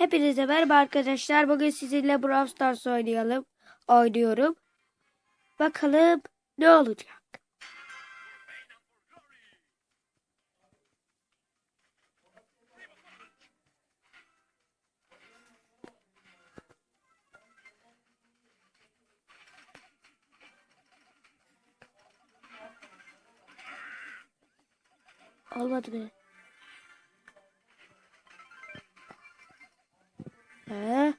Hepinize merhaba arkadaşlar. Bugün sizinle Brawl Stars oynayalım. Oynuyorum. Bakalım ne olacak. Olmadı mı? He?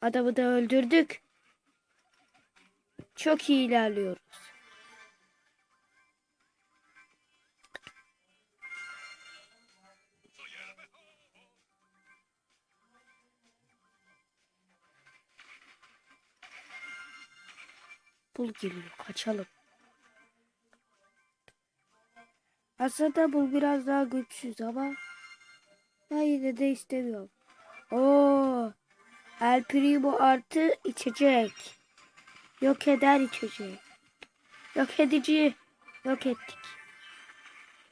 Adamı da öldürdük. Çok iyi ilerliyoruz. Bul geliyor. Kaçalım. Aslında bu biraz daha güçsüz ama ben yine de istemiyorum. Oo, El Primo artı içecek. Yok eder içecek. Yok edici. Yok ettik.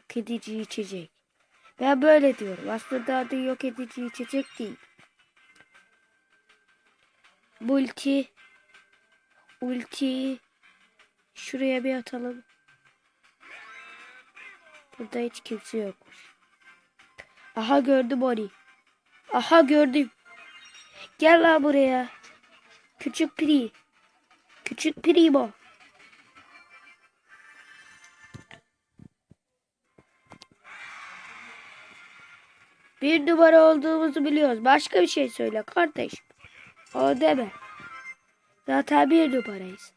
Yok edici içecek. Ben böyle diyorum. Aslında adı yok edici içecek değil. Multi. Ulti. Şuraya bir atalım. Burada hiç kimse yokmuş. Aha gördüm onu. Aha gördüm. Gel lan buraya. Küçük Pri. Küçük Primo. Bir numara olduğumuzu biliyoruz. Başka bir şey söyle kardeşim. O deme. Zaten bir numarayız.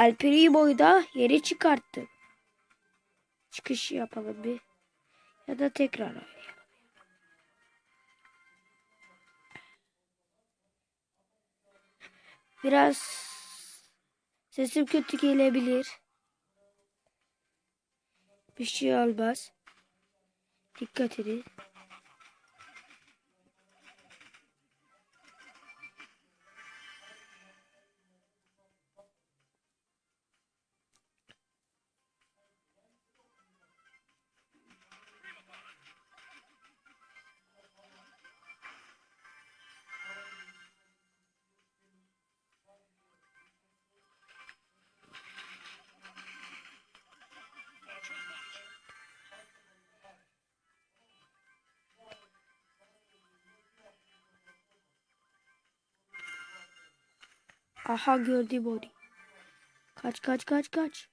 El Primo'yu da yeri çıkarttı. Çıkış yapalım bir. Ya da tekrar oynayalım. Biraz sesim kötü gelebilir. Bir şey olmaz. Dikkat edin. Aha gördüm onu. Kaç kaç kaç kaç.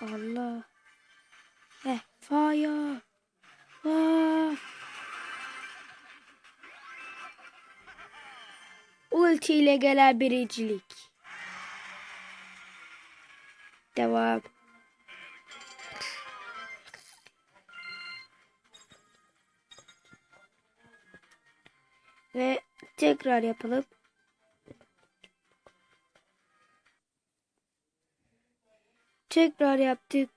Allah. Eh fire. Vaa. Ulti ile gelen birincilik. Devam. Tekrar yapalım. Tekrar yaptık.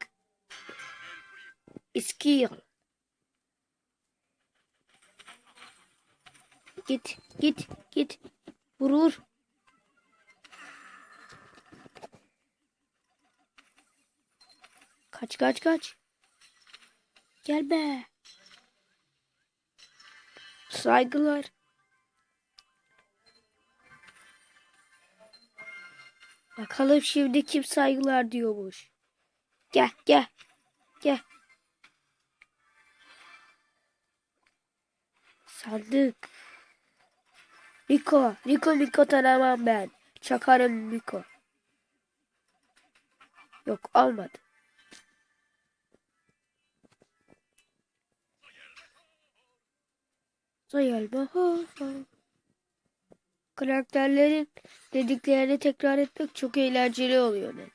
Skill. Git, git, git. Vurur. Kaç, kaç, kaç. Gel be. Saygılar. Bakalım şimdi kim saygılar diyormuş. Gel gel. Gel. Sandık. Rico. Rico Rico tanımam ben. Çakarım Rico. Yok almadı. Sayalma. Ha, ha. Karakterlerin dediklerini tekrar etmek çok eğlenceli oluyor dedi.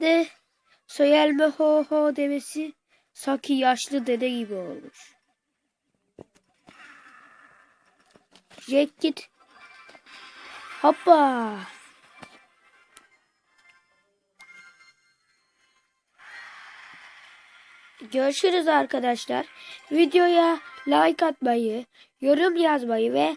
De soyelme ho ho demesi sanki yaşlı dede gibi olmuş. Jack git. Hoppa. Görüşürüz arkadaşlar. Videoya like atmayı, yorum yazmayı ve